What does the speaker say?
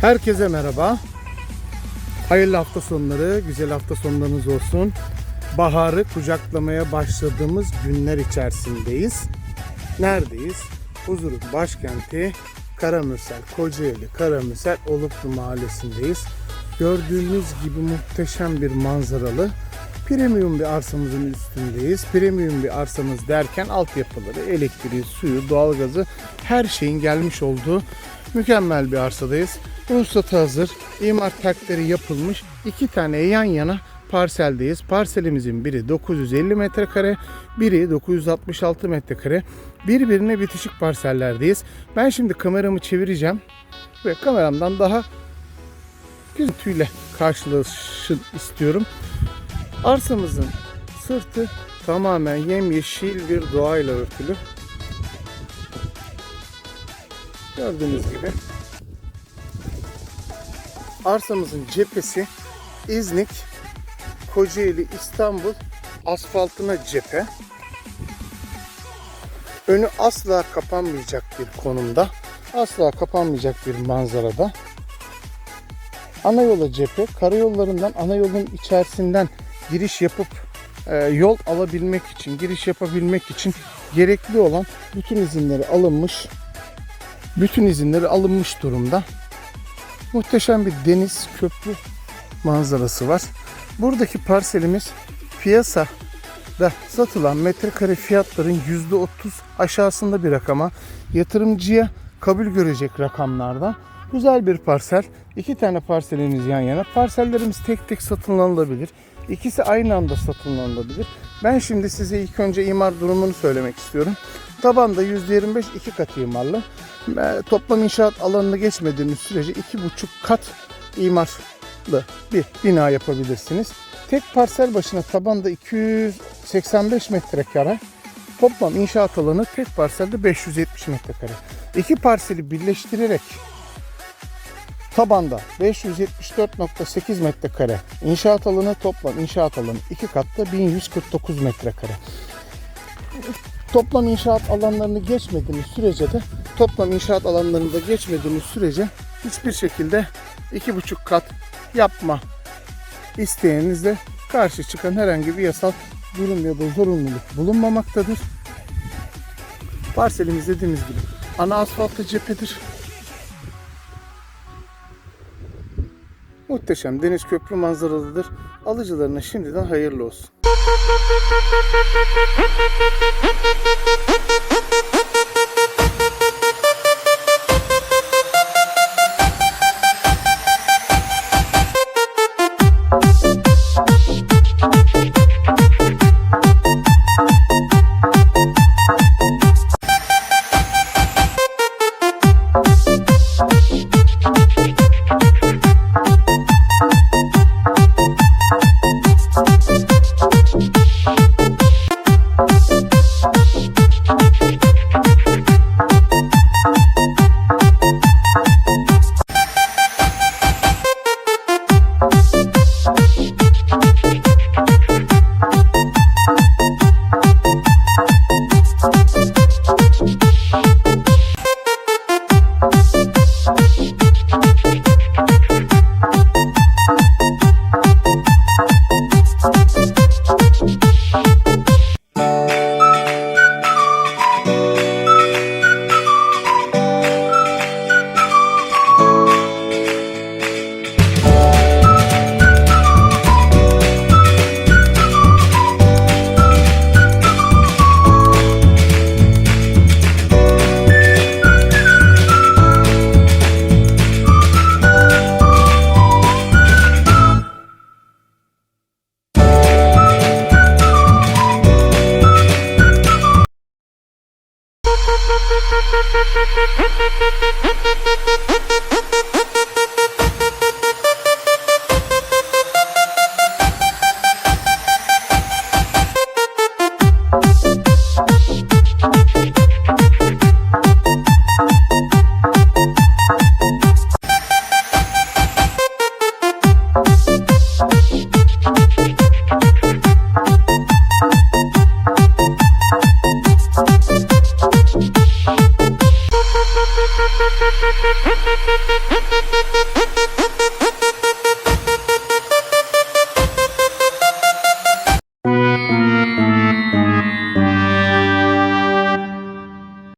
Herkese merhaba. Hayırlı hafta sonları, güzel hafta sonlarınız olsun. Baharı kucaklamaya başladığımız günler içerisindeyiz. Neredeyiz? Huzur'un başkenti Karamürsel, Kocaeli Karamürsel Oluklu Mahallesi'ndeyiz. Gördüğünüz gibi muhteşem bir manzaralı premium bir arsamızın üstündeyiz. Premium bir arsamız derken altyapıları, elektriği, suyu, doğalgazı her şeyin gelmiş olduğu mükemmel bir arsadayız. Ruhsatı hazır, imar takdiri yapılmış iki tane yan yana parseldeyiz. Parselimizin biri 950 metrekare, biri 966 metrekare. Birbirine bitişik parsellerdeyiz. Ben şimdi kameramı çevireceğim ve kameramdan daha görüntüyle karşılaşın istiyorum. Arsamızın sırtı tamamen yemyeşil bir doğayla örtülü. Gördüğünüz gibi. Arsamızın cephesi İznik, Kocaeli, İstanbul asfaltına cephe. Önü asla kapanmayacak bir konumda. Asla kapanmayacak bir manzarada. Ana yola cephe, karayollarından ana yolun içerisinden giriş yapıp e, yol alabilmek için, giriş yapabilmek için gerekli olan bütün izinleri alınmış. Bütün izinleri alınmış durumda. Muhteşem bir deniz köprü manzarası var. Buradaki parselimiz piyasada satılan metrekare fiyatların %30 aşağısında bir rakama yatırımcıya kabul görecek rakamlarda. Güzel bir parsel. İki tane parselimiz yan yana. Parsellerimiz tek tek satın alınabilir. İkisi aynı anda satın alınabilir. Ben şimdi size ilk önce imar durumunu söylemek istiyorum. Tabanda %25 iki kat imarlı. E, Toplam inşaat alanını geçmediğiniz sürece iki buçuk kat imarlı bir bina yapabilirsiniz. Tek parsel başına tabanda 285 metrekare. Toplam inşaat alanı tek parselde 570 metrekare. İki parseli birleştirerek tabanda 574.8 metrekare inşaat alanı toplam inşaat alanı iki katta 1149 metrekare. Toplam inşaat alanlarını geçmediğiniz sürece de toplam inşaat alanlarında geçmediğiniz sürece hiçbir şekilde iki buçuk kat yapma isteğinizde karşı çıkan herhangi bir yasal durum ya da zorunluluk bulunmamaktadır. Parselimiz dediğimiz gibi ana asfaltlı cephedir. Muhteşem deniz köprü manzaralıdır. Alıcılarına şimdiden hayırlı olsun. Thank you. Thank you.